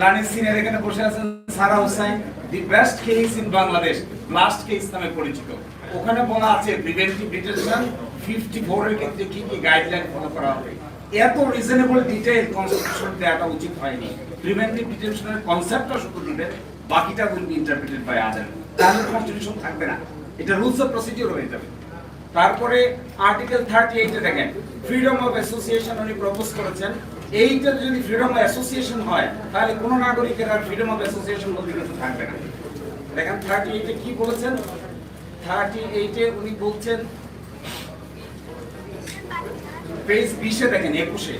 Learning senior এখানে বসে আছেন Sara Hossain the best case in Bangladesh, last case নামে পরিচিত। ওখানে বলা আছে প্রিভেন্টিভ ডিটেনশন ফিফটি ফোর এর ক্ষেত্রে কি কি গাইডলাইন ফলো করা হবে? এত রিজনেবল ডিটেইল কনস্টিটিউশন দেওয়াটা উচিত হয়নি। প্রিভেন্টিভ ডিটেনশনের কনসেপ্টটা শুধু দিবেন বাকিটা বি ইন্টারপ্রিটেড বাই আদার তাহলে কনস্টিটিউশন থাকবে না। এটা রুলস অফ প্রসিডিওর হয়ে যাবে। তারপরে আর্টিকেল থার্টি এইটে দেখেন ফ্রিডম অফ অ্যাসোসিয়েশন উনি প্রপোজ করেছেন এইটা যদি ফ্রিডম অফ অ্যাসোসিয়েশন হয়, তাহলে কোনো নাগরিকের আর ফ্রিডম অফ অ্যাসোসিয়েশন বলতে কিছু থাকবে না। দেখেন থার্টি এইটে কি বলেছেন? থার্টি এইটে উনি বলছেন পেজ বিশে দেখেন, একুশে।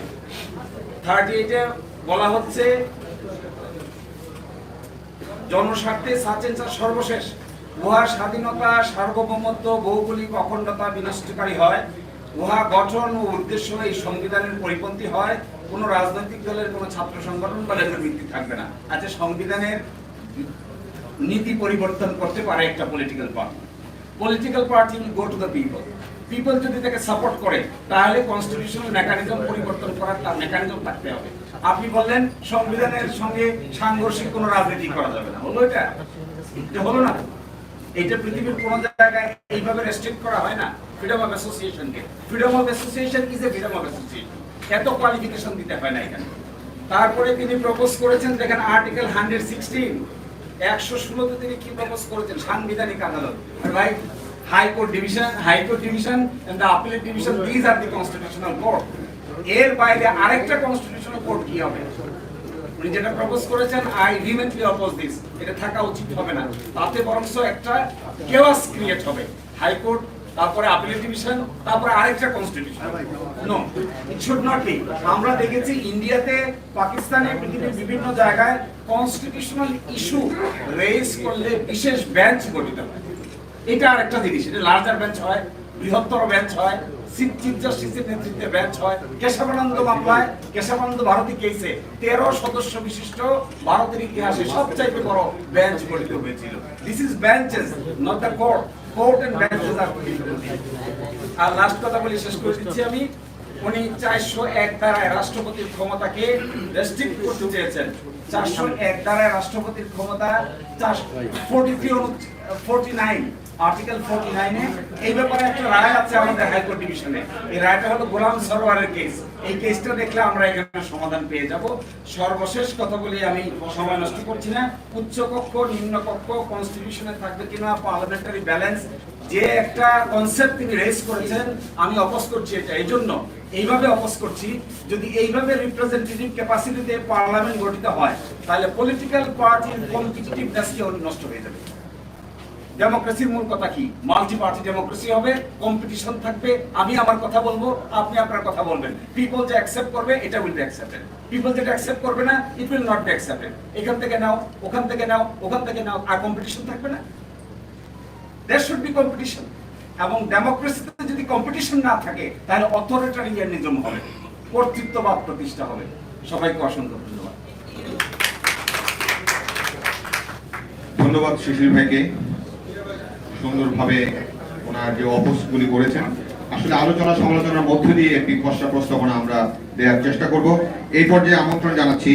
থার্টি এইটে বলা হচ্ছে, জনস্বার্থে সাচেন্সার সর্বশেষ। উহা স্বাধীনতা সার্বভৌমত্ব, ভৌগোলিক অখণ্ডতা বিনষ্টকারী হয়। উহা গঠন ও উদ্দেশ্য এই সংবিধানের পরিপন্থী হয়। কোনো রাজনৈতিক দলের কোনো ছাত্র সংগঠন বা লেখের ভিত্তি থাকবে না। আচ্ছা সংবিধানের নীতি পরিবর্তন করতে পারে একটা political party political party go to the people people যদি তাকে সাপোর্ট করে, তাহলে কনস্টিটিউশনাল মেকানিজম পরিবর্তন করার তার মেকানিজম থাকতে হবে। আপনি বললেন সংবিধানের সঙ্গে সাংঘর্ষিক কোনো রাজনীতি করা যাবে না। হলো এটা? হলো না। এটা পৃথিবীর কোন জায়গায় এইভাবে রেস্ট্রিক্ট করা হয় না। Freedom of অ্যাসোসিয়েশনকে freedom of association is a freedom of association এত কোয়ালিফিকেশন দিতে হয় না এখানে। তারপরে তিনি প্রপোজ করেছেন, দেখেন আর্টিকেল হান্ড্রেড সিক্সটিন একশো ষোলোতে তিনি কি প্রপোজ করেছেন? সাংবিধানিক আদালত। Right high court division high court division and the appellate division these are the constitutional court এর বাইরে আরেকটা কনস্টিটিউশনাল কোর্ট কি হবে? উনি যেটা প্রপোজ করেছেন আই ভিমেন্টলি অপোজ দিস এটা থাকা উচিত হবে না। তাতে বরংস একটা কেওয়াস ক্রিয়েট হবে। হাইকোর্ট তারপরে আপিলেট ডিভিশন তারপরে আরেকটা constitution no it should not be আমরা দেখেছি ইন্ডিয়াতে পাকিস্তানে পৃথিবীর বিভিন্ন জায়গায় কনস্টিটিউশনাল ইস্যু রেজ করলে বিশেষ বেঞ্চ গঠিত হয়। এটা আরেকটা জিনিস এটা লার্জার বেঞ্চ হয় বৃহত্তর বেঞ্চ হয় চিফ চিফ জাস্টিসের নেতৃত্বে বেঞ্চ হয়। কেশবানন্দ মামলায় কেশবানন্দ ভারতী কেসে তেরো সদস্য বিশিষ্ট ভারতের ইতিহাসে সবচাইতে বড় বেঞ্চ গঠিত হয়েছিল। This is benches not the court R last কথা বলি শেষ করে দিচ্ছি আমি, উনি চারশো এক ধারায় রাষ্ট্রপতির ক্ষমতাকে রেস্ট্রিক্ট করতে চেয়েছেন। চারশো এক ধারায় রাষ্ট্রপতির ক্ষমতা forty three nine article forty নাইনে এই ব্যাপারে একটা রায় আছে আমাদের হাইকোর্ট ডিভিশনে। এই রায়টা হলো গোলাম সরোয়ারের কেস এই কেসটা দেখলে আমরা এখানে সমাধান পেয়ে যাব। সর্বশেষ কথা বলি আমি সময় নষ্ট করছি না। উচ্চ কক্ষ, নিম্ন কক্ষ কনস্টিটিউশনে থাকবে কিনা পার্লামেন্টারি ব্যালেন্স যে একটা কনসেপ্ট তিনি রেজ করেছেন, আমি অপোজ করছি এটা। এই জন্য এইভাবে অপোজ করছি, যদি এইভাবে রিপ্রেজেন্টেটিভ ক্যাপাসিটিতে পার্লামেন্ট গঠিত হয়, তাহলে পলিটিক্যাল পার্টির কম্পিটিটিভনেসকে নষ্ট হয়ে যাবে। ডেমোক্রেসির মূল কথা কি? মাল্টি পার্টি ডেমোক্রেসি হবে কম্পিটিশন থাকবে, আমি আমার কথা বলব, আপনি আপনার কথা বলবেন। পিপল যে অ্যাকসেপ্ট করবে, এটা উইল বি অ্যাকসেপ্টেড পিপল যেটা অ্যাকসেপ্ট করবে না it will not be accepted এখান থেকে নাও, ওখান থেকে নাও, ওখান থেকে নাও, আর কম্পিটিশন থাকবে না। দেয়ার শুড বি কম্পিটিশন এবং ডেমোক্রেসিতে যদি কম্পিটিশন না থাকে, তাহলে অথরিটারিয়ানিজম হবে। কর্তৃত্ববাদ প্রতিষ্ঠা হবে। সবাইকে অসংখ্য ধন্যবাদ। ধন্যবাদ শিশির ভাইকে। সুন্দরভাবে ওনার যে অপোজগুলি করেছেন, আসলে আলোচনা সমালোচনার মধ্য দিয়ে একটি খসড়া প্রস্তাবনা আমরা দেওয়ার চেষ্টা করব। এই পর্যায়ে আমন্ত্রণ জানাচ্ছি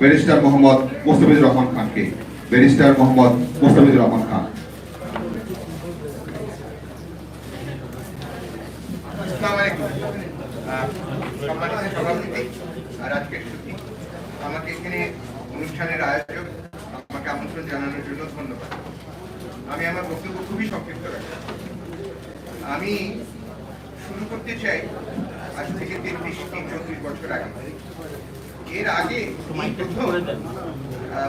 ব্যারিস্টার মোহাম্মদ মোস্তাফিজুর রহমান খানকে। ব্যারিস্টার মোহাম্মদ মোস্তাফিজুর রহমান খান আসসালামু আলাইকুম। আহ, সম্মানিত সভাপতি আর আজকের সুধী, আমাকে এখানে অনুষ্ঠানের আয়োজক আমাকে আমন্ত্রণ জানানোর জন্য ধন্যবাদ আমি আমার বক্তব্য খুবই সংক্ষিপ্ত রাখি। আমি শুরু করতে চাই আজ থেকে তেত্রিশ তিন চৌত্রিশ বছর আগে। এর আগে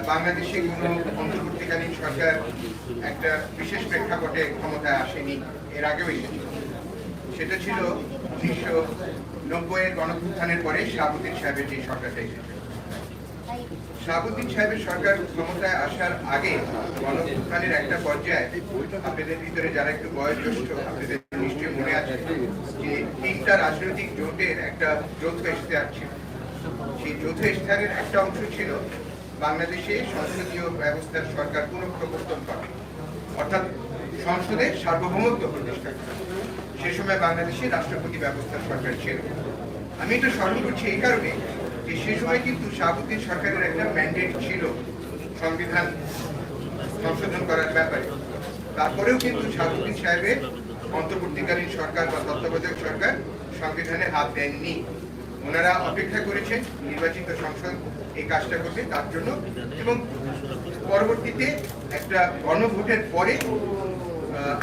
বাংলাদেশে কোনো অন্তর্বর্তীকালীন সরকার একটা বিশেষ প্রেক্ষাপটে ক্ষমতায় আসেনি এর আগেও এসেছিল সেটা ছিল উনিশশো নব্বই এর গণপ্রত্থানের পরে শাহাবুদ্দিন সাহেবের যে সরকারটা এসেছে। শাহাবুদ্দিন সাহেবের সরকার ক্ষমতায় আসার আগে গণপ্রত্থানের একটা পর্যায়ে আপনাদের ভিতরে যারা একটু বয়োজ্যেষ্ঠ, আপনাদের নিশ্চয়ই মনে আছে যে তিনটা রাজনৈতিক জোটের একটা যৌথ ইশতেহার ছিল। সেই যৌথ ইশতেহারের একটা অংশ ছিল বাংলাদেশে সংসদীয় ব্যবস্থার সরকার পুনঃপ্রবর্তন করে, অর্থাৎ সংসদে সার্বভৌমত্ব প্রতিষ্ঠা করা। সে সময় বাংলাদেশে রাষ্ট্রপতি ব্যবস্থার সরকার ছিল। আমি এটা স্মরণ করছি এই কারণে যে যে সে সময় কিন্তু শাহাবুদ্দিন সরকারের একটা ম্যান্ডেট ছিল সংবিধান সংশোধন করার ব্যাপারে। তারপরেও কিন্তু শাহাবুদ্দিন সাহেবের অন্তর্বর্তীকালীন সরকার বা তত্ত্বাবধায়ক সরকার সংবিধানে হাত দেননি। ওনারা অপেক্ষা করেছেন নির্বাচিত সংসদ এই কাজটা করবে তার জন্য এবং পরবর্তীতে একটা গণভোটের পরে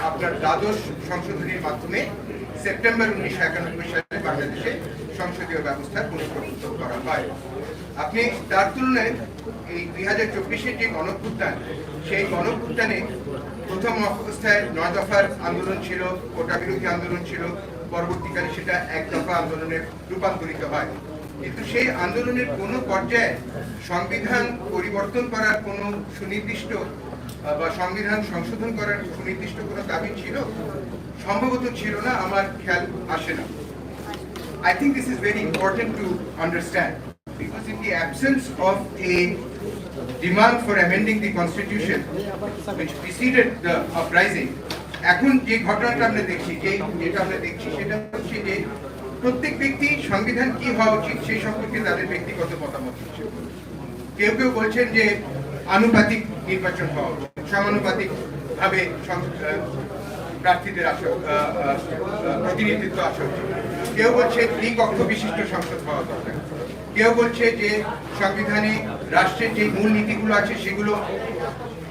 আপনার দ্বাদশ সংশোধনীর মাধ্যমে সেপ্টেম্বর উনিশশো একানব্বই সালে বাংলাদেশে সংসদীয় ব্যবস্থার পুনঃপ্রবর্তন করা হয়। আপনি তার তুলনায় এই দুই হাজার চব্বিশের যে গণভ্যুত্থান সেই গণভ্যুত্থানে প্রথম অবস্থায় নয় দফার আন্দোলন ছিল কোটা বিরোধী আন্দোলন ছিল, পরবর্তীকালে সেটা এক দফা আন্দোলনে রূপান্তরিত হয়। কিন্তু সেই আন্দোলনের কোনো পর্যায়ে সংবিধান পরিবর্তন করার কোনো সুনির্দিষ্ট বা সংবিধান সংশোধন করার সুনির্দিষ্ট কোনো দাবি ছিল? সম্ভবত ছিল না, আমার খেয়াল আসে না। I think this is very important to understand. Because in the absence of a demand for amending the constitution, which preceded the uprising, এখন যে ঘটনাটা আমরা দেখছি, যে যেটা আমরা দেখছি, সেটা হচ্ছে যে প্রত্যেক ব্যক্তি সংবিধান কি হওয়া উচিত সেই সম্পর্কে তাদের ব্যক্তিগত মতামত দিচ্ছে। কেউ কেউ বলছেন যে আনুপাতিক নির্বাচন হওয়া উচিত, সমানুপাতিক ভাবে প্রার্থীদের আসা প্রতিনিধিত্ব আসা উচিত। কেউ বলছে দ্বিকক্ষ বিশিষ্ট সংসদ হওয়া দরকার। কেউ বলছে যে সংবিধানে রাষ্ট্রের যে মূল নীতিগুলো আছে সেগুলো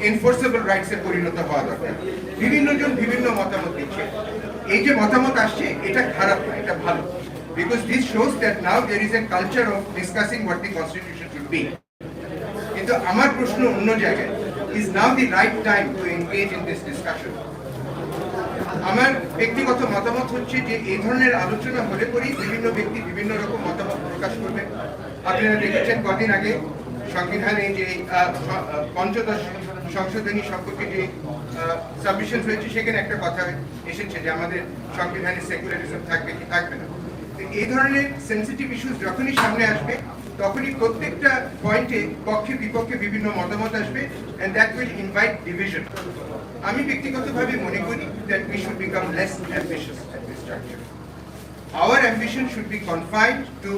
এনফোর্সেবল রাইটস এ পরিণত হওয়া দরকার। বিভিন্ন জন বিভিন্ন মতামত দিচ্ছে। এই যে মতামত আসছে, এটা খারাপ না, এটা ভালো। Because this shows that now there is a culture of discussing what the constitution should be কিন্তু আমার প্রশ্ন অন্য জায়গায় is now the right time to engage in this discussion আমার ব্যক্তিগত মতামত হচ্ছে যে এই ধরনের আলোচনা হলে পরেই বিভিন্ন ব্যক্তি বিভিন্ন রকম মতামত প্রকাশ করবে। আপনারা দেখেছেন কদিন আগে সংবিধানে যে পঞ্চদশ সংশোধনী সম্পর্কে যে সাবমিশন হয়েছে, সেখানে একটা কথা এসেছে যে আমাদের সংবিধানে সেকুলারিজম থাকবে কি থাকবে না। এই ধরনের সেন্সিটিভ ইস্যুস যখনই সামনে আসবে তখনই প্রত্যেকটা পয়েন্টে পক্ষে বিপক্ষে বিভিন্ন মতামত আসবে and that will invite division আমি ব্যক্তিগতভাবে মনে করি that we should become less ambitious at this juncture. Our ambition should be confined to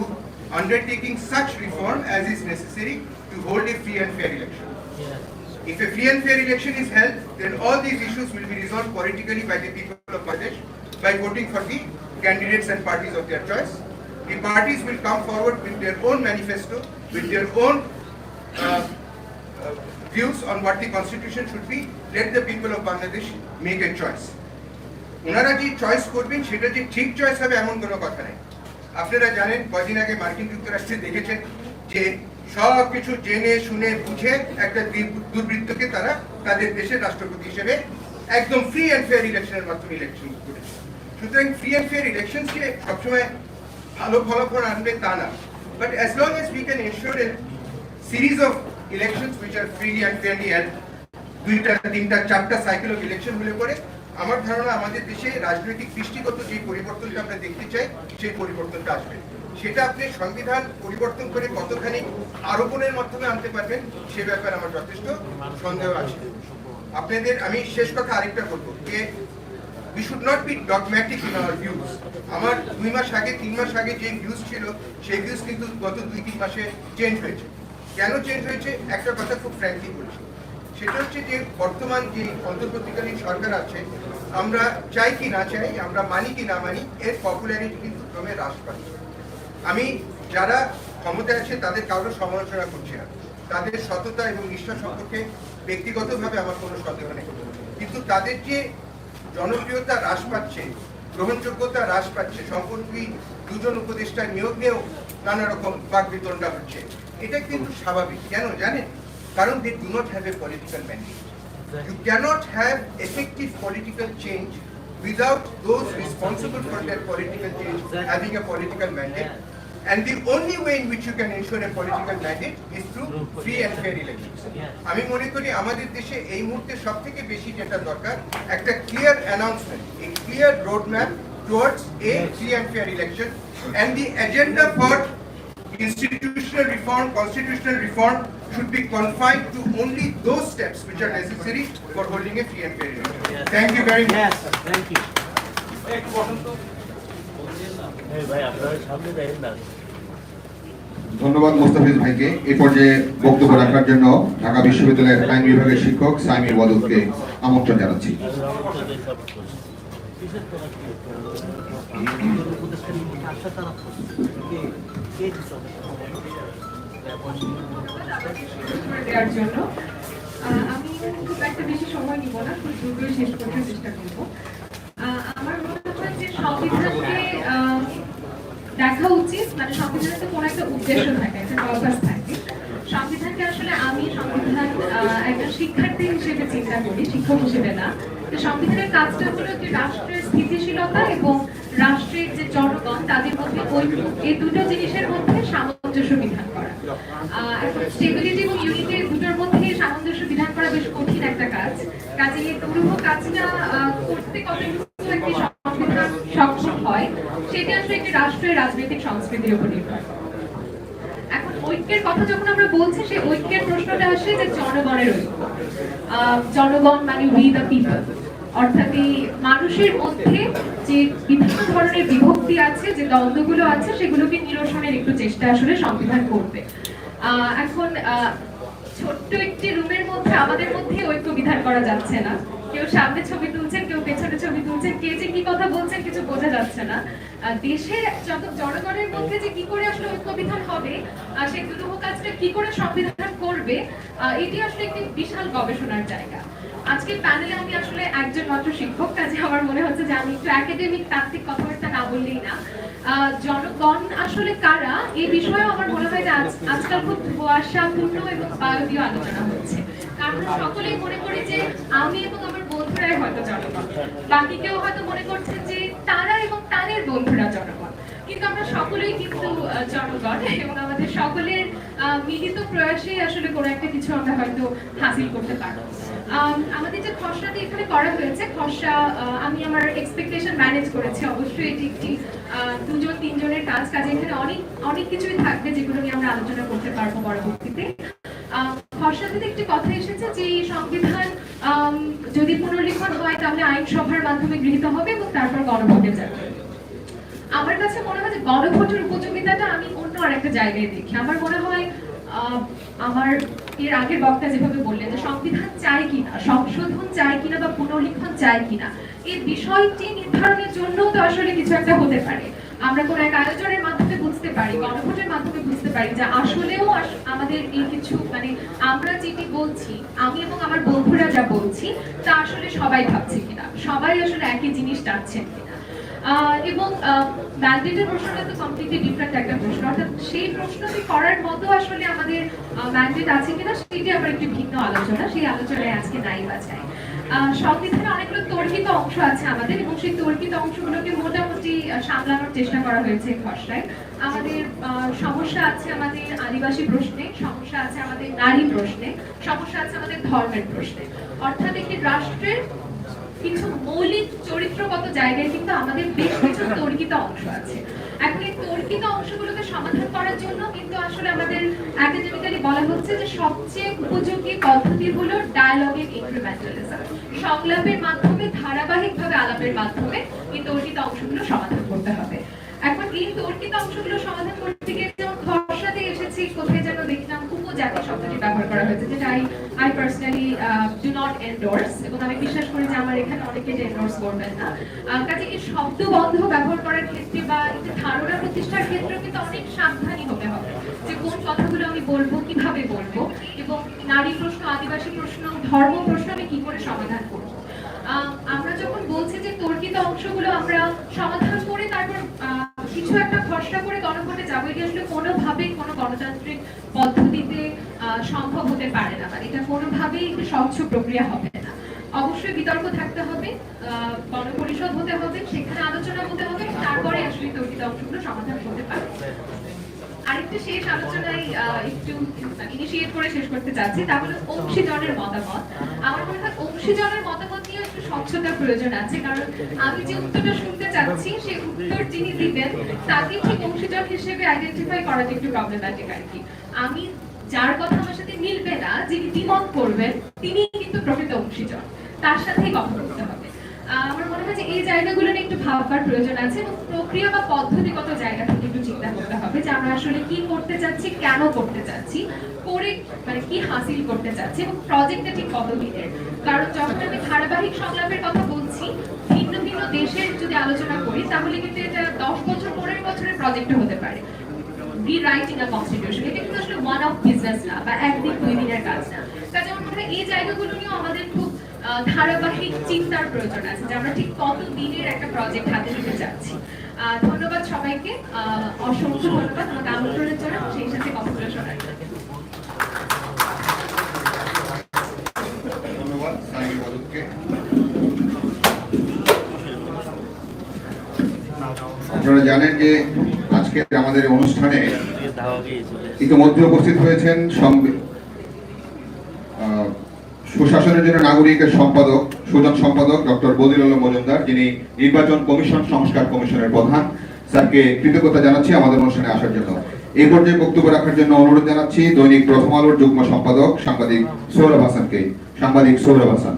undertaking such reform as is necessary to hold a free and fair election. If a free and fair election is held, then all these issues will be resolved politically by the people of Pradesh by voting for the candidates and parties of their choice. The parties will come forward with their own manifesto, with their own uh, uh, views on what the constitution should be. Let the people of Bangladesh make a choice. ওনারা যে choice করবেন সেটা যে ঠিক choice হবে এমন কোনো কথা নেই আপনারা জানেন কদিন আগে মার্কিন যুক্তরাষ্ট্রে দেখেছেন যে সব কিছু জেনে শুনে বুঝে একটা দুর- দুর্বৃত্তকে তারা তাদের দেশের রাষ্ট্রপতি হিসেবে একদম ফ্রি অ্যান্ড ফেয়ার ইলেকশনের মাধ্যমে ইলেকশন করেছে সুতরাং ফ্রি অ্যান্ড ফেয়ার ইলেকশন যে সবসময় ভালো ফলাফল আনবে তা না। But as long as we can ensure a series of elections which are freely and fairly held দুইটা, তিনটা, চারটা সাইকেল অফ ইলেকশন হলে পরে আমার ধারণা আমাদের দেশে রাজনৈতিক দৃষ্টিগত যে পরিবর্তনটা আমরা দেখতে চাই, সেই পরিবর্তনটা আসবে। সেটা আপনি সংবিধান পরিবর্তন করে কতখানি আরোপণের মাধ্যমে আনতে পারবেন, সে ব্যাপারে আমার যথেষ্ট সন্দেহ আছে। আপনাদের, আমি শেষ কথা আরেকটা বলব, যে we should not be dogmatic in our views আমার দুই মাস আগে, তিন মাস আগে যে ভিউজ ছিল, সেই ভিউজ কিন্তু গত দুই, তিন মাসে চেঞ্জ হয়েছে। কেন চেঞ্জ হয়েছে? একটা কথা খুব ফ্র্যাঙ্কলি বলছি। সেটা হচ্ছে যে বর্তমান যে অন্তর্বর্তীকালীন সরকার আছে, আমরা চাই কি না চাই, আমরা মানি কি না মানি, এর পপুলারিটি কিন্তু ক্রমে হ্রাস পাচ্ছে। আমি যারা ক্ষমতায় আছে, তাদের কারোর সমালোচনা করছি না। তাদের সততা এবং নিষ্ঠা সম্পর্কে ব্যক্তিগতভাবে আমার কোনো সন্দেহ নেই। কিন্তু তাদের যে জনপ্রিয়তা হ্রাস পাচ্ছে গ্রহণযোগ্যতা হ্রাস পাচ্ছে সম্পর্কে দুজন উপদেষ্টা নিয়োগ নিয়েও নানা রকম বাকবিতণ্ডা হচ্ছে এটা কিন্তু স্বাভাবিক কেন জানেন কারণ they do not have a political mandate You cannot have effective political change without those responsible for that political change having a political mandate. And the only way in which you can ensure a political mandate is through free and fair elections. আমি মনে করি আমাদের দেশে এই মুহূর্তে সব থেকে বেশি যেটা দরকার একটা clear announcement a clear roadmap towards a free and fair election and the agenda for institutional reform, constitutional reform should be confined to only those steps which are necessary for holding a free and fair election. Thank you very much. Yes, thank you. এই ভাই আপনারা সামনে দেখেন না ধন্যবাদ মোস্তাফিজ ভাইকে। এই পর্যায়ে বক্তব্য রাখার জন্য ঢাকা বিশ্ববিদ্যালয়ের আইন বিভাগের শিক্ষক সাইমির বদলকে আমন্ত্রণ জানাচ্ছি। আমার মনে হয় যে সংবিধানকে আহ, দেখা উচিত মানে সংবিধানের তো কোনো একটা উদ্দেশ্য থাকে, একটা পারপাস থাকে। সংবিধানকে আসলে আমি সংবিধান একজন শিক্ষার্থী হিসেবে চিন্তা করি, শিক্ষক হিসেবে না। তো সংবিধানের কাজটা হলো যে রাষ্ট্রের স্থিতিশীলতা এবং রাষ্ট্রের যে জনগণ, তাদের মধ্যে ঐক্য, এই দুটো জিনিসের মধ্যে সামঞ্জস্য বিধান করা। স্টেবিলিটি এবং ইউনিটি দুটোর মধ্যে সামঞ্জস্য বিধান করা বেশ কঠিন একটা কাজ। কাজে এই দুরূহ কাজটা করতে কতটুকু সেটা আসলে একটি রাষ্ট্রের রাজনৈতিক সংস্কৃতির উপর নির্ভর। এখন ঐক্যের কথা যখন আমরা বলছি, সেই ঐক্যের প্রশ্নটা আসে যে জনগণের ঐক্য। জনগণ মানে উই দ্য পিপল অর্থাৎ এই মানুষের মধ্যে যে বিভিন্ন ধরনের বিভক্তি আছে, যে দ্বন্দ্বগুলো আছে, সেগুলোকে নিরসনের একটু চেষ্টা আসলে সংবিধান করবে। এখন ছোট্ট একটি রুমের মধ্যে, আমাদের মধ্যে ঐক্য বিধান করা যাচ্ছে না। কেউ সামনে ছবি তুলছেন কেউ পেছনে ছবি তুলছেন কে যে কি কথা বলছেন কিছু বোঝা যাচ্ছে না। দেশে জনগণের মধ্যে যে কি করে আসলে ঐক্য বিধান হবে সেই দুরূহ কাজটা কি করে সংবিধান করবে এটি আসলে একটি বিশাল গবেষণার জায়গা। আজকের প্যানেলে আমি আসলে একজন মাত্র শিক্ষক, কাজে আমার মনে হচ্ছে যে আমি একটু একাডেমিক তাত্ত্বিক কথাবার্তা না বললেই না। জনগণ আসলে কারা? এই বিষয়েও আমার মনে হয় যে আজকাল খুব ধোয়াশাপূর্ণ এবং বায়বীয় আলোচনা হচ্ছে। আমরা সকলেই মনে করি যে আমি এবং আমার বন্ধুরাই হয়তো জনগণ। বাকি কেউ হয়তো মনে করছে যে তারা এবং তাদের বন্ধুরা জনগণ। কিন্তু আমরা সকলেই কিন্তু জনগণ এবং আমাদের সকলের মিলিত প্রয়াসে আসলে কোনো একটা কিছু আমরা হয়তো হাসিল করতে পারব। আম, আমাদের যে খসড়াটি এখানে করা হয়েছে খসড়া আমি আমার এক্সপেকটেশন ম্যানেজ করেছি। অবশ্যই এটি একটি দুজন তিনজনের কাজ। কাজে এখানে অনেক অনেক কিছুই থাকবে যেগুলো নিয়ে আমরা আলোচনা করতে পারব পরবর্তীতে। আহ, খসড়াটিতে একটি কথা এসেছে যে এই সংবিধান যদি পুনর্লিখন হয় তাহলে আইনসভার মাধ্যমে গৃহীত হবে এবং তারপর গণভোটে যাবে। আমার কাছে মনে হয় যে গণভোটের উপযোগিতাটা আমি অন্য আরেকটা জায়গায় দেখি। আমার মনে হয় আমার এর আগের বক্তা যেভাবে বললেন যে সংবিধান চাই কিনা সংশোধন চাই কিনা বা পুনর্লিখন চাই কিনা এই বিষয়টি নির্ধারণের জন্য তো আসলে কিছু একটা হতে পারে। আমরা কোন এক আয়োজনের মাধ্যমে বুঝতে পারি গণভোটের মাধ্যমে বুঝতে পারি যে আসলেও আমাদের এই কিছু মানে আমরা যেটি বলছি আমি এবং আমার বন্ধুরা যা বলছি তা আসলে সবাই ভাবছে কিনা? সবাই আসলে একই জিনিস কিনা? এবং ম্যান্ডেটের প্রশ্নটা তো কমপ্লিটলি ডিফারেন্ট একটা প্রশ্ন। অর্থাৎ সেই প্রশ্নটি করার মতো আসলে আমাদের ম্যান্ডেট আছে কিনা সেটি আবার একটি ভিন্ন আলোচনা। সেই আলোচনায় আজকে নাই বাছাই আহ, সংবিধানে অনেকগুলো তর্কিত অংশ আছে আমাদের এবং সেই তর্কিত অংশগুলোকে মোটামুটি সামলানোর চেষ্টা করা হয়েছে খসড়ায়। আমাদের সমস্যা আছে আমাদের আদিবাসী প্রশ্নে, সমস্যা আছে আমাদের নারী প্রশ্নে, সমস্যা আছে আমাদের ধর্মের প্রশ্নে। অর্থাৎ একটি রাষ্ট্রের কিছু মৌলিক চরিত্রগত জায়গায় কিন্তু আমাদের বেশ কিছু তর্কিত অংশ আছে। এখন এই তর্কিত অংশগুলোকে সমাধান করার জন্য কিন্তু আসলে আমাদের একাডেমিক্যালি বলা হচ্ছে যে সবচেয়ে উপযোগী পদ্ধতি হলো ডায়ালগের ইনক্রিমেন্টালিজম সংলাপের মাধ্যমে, ধারাবাহিকভাবে আলাপের মাধ্যমে এই তর্কিত অংশগুলো সমাধান করতে হবে। এখন এই তর্কিত অংশগুলো সমাধান করতে গিয়ে যেমন খসড়াতে এসেছি, কোথায় যেন দেখলাম উপজাতি শব্দটি ব্যবহার করা হয়েছে, যেটা I I personally do not endorse এবং আমি বিশ্বাস করি যে আমার এখানে অনেকে এটা এন্ডোর্স করবেন না। কাজে এই শব্দ বন্ধ ব্যবহার করার ক্ষেত্রে বা একটি ধারণা প্রতিষ্ঠার ক্ষেত্রে কিন্তু অনেক সাবধানী হতে হবে, যে কোন কথাগুলো আমি বলব, কীভাবে বলব, এবং নারী প্রশ্ন, আদিবাসী প্রশ্ন, ধর্ম প্রশ্ন আমি কি করে সমাধান করব? আমরা যখন বলছি যে তর্কিত অংশগুলো আমরা সমাধান করে তারপর কিছু একটা খসড়া করে গণভোটে যাব, এটা আসলে কোনোভাবেই কোনো গণতান্ত্রিক পদ্ধতিতে সম্ভব হতে পারে না মানে এটা কোনোভাবেই একটি স্বচ্ছ প্রক্রিয়া হবে না। অবশ্যই বিতর্ক থাকতে হবে গণপরিষদ হতে হবে, সেখানে আলোচনা হতে হবে, তারপরে আসলে তর্কিত অংশগুলো সমাধান হতে পারবে। আরেকটা শেষ আলোচনায় একটু ইনিশিয়েট করে শেষ করতে চাচ্ছি, তা হলো অংশীজনের মতামত। আমার মনে হয় অংশীজনের মতামত নিয়ে একটু স্বচ্ছতার প্রয়োজন আছে, কারণ আমি যে উত্তরটা শুনতে চাচ্ছি সেই উত্তর যিনি দিবেন, তাকে ঠিক অংশীজন হিসেবে আইডেন্টিফাই করাটা একটু প্রবলেম্যাটিক আর কি। আমি যার কথা আমার সাথে মিলবে না, যিনি দ্বিমত করবেন তিনি কিন্তু প্রকৃত অংশীজন তার সাথেই কথা বলতে হবে। আমার মনে হয় যে এই জায়গাগুলো একটু ভাববার প্রয়োজন আছে প্রক্রিয়া বা পদ্ধতিগত জায়গা থেকে একটু চিন্তা করতে হবে যে আমরা আসলে কি করতে চাচ্ছি, কেন করতে চাচ্ছি, করে মানে কি হাসিল করতে চাচ্ছি এবং প্রজেক্টটা ঠিক কত কারণ যখন আমি ধারাবাহিক সংলাপের কথা বলছি, ভিন্ন ভিন্ন দেশের যদি আলোচনা করি, তাহলে কিন্তু এটা দশ বছর পনেরো বছরের প্রজেক্ট হতে পারে। রিরাইটিং আ কনস্টিটিউশন এটা কিন্তু আসলে ওয়ান অফ বিজনেস না বা একদিন দুই দিনের কাজ না। কাজে আমার মনে হয় এই জায়গাগুলো নিয়েও আমাদের খুব ধারাবাহিক চিন্তার প্রয়োজন আছে, যে আমরা ঠিক কত দিনের একটা প্রজেক্ট হাতে নিতে চাচ্ছি। ধন্যবাদ সবাইকে অসংখ্য ধন্যবাদ আমাকে আমন্ত্রণের জন্য সেই সাথে কথাগুলো শোনার জন্য। আপনারা জানেন যে আজকের আমাদের অনুষ্ঠানে ইতিমধ্যে উপস্থিত হয়েছেন সুশাসনের জন্য নাগরিকের সম্পাদক, সুজন সম্পাদক ডক্টর বদিল আলম মজুমদার, যিনি নির্বাচন কমিশন সংস্কার কমিশনের প্রধান। স্যারকে কৃতজ্ঞতা জানাচ্ছি আমাদের অনুষ্ঠানে আসার জন্য। এই পর্যায়ে বক্তব্য রাখার জন্য অনুরোধ জানাচ্ছি দৈনিক প্রথম আলোর যুগ্ম সম্পাদক সাংবাদিক সৌরভ হাসানকে। সাংবাদিক সৌরভ হাসান।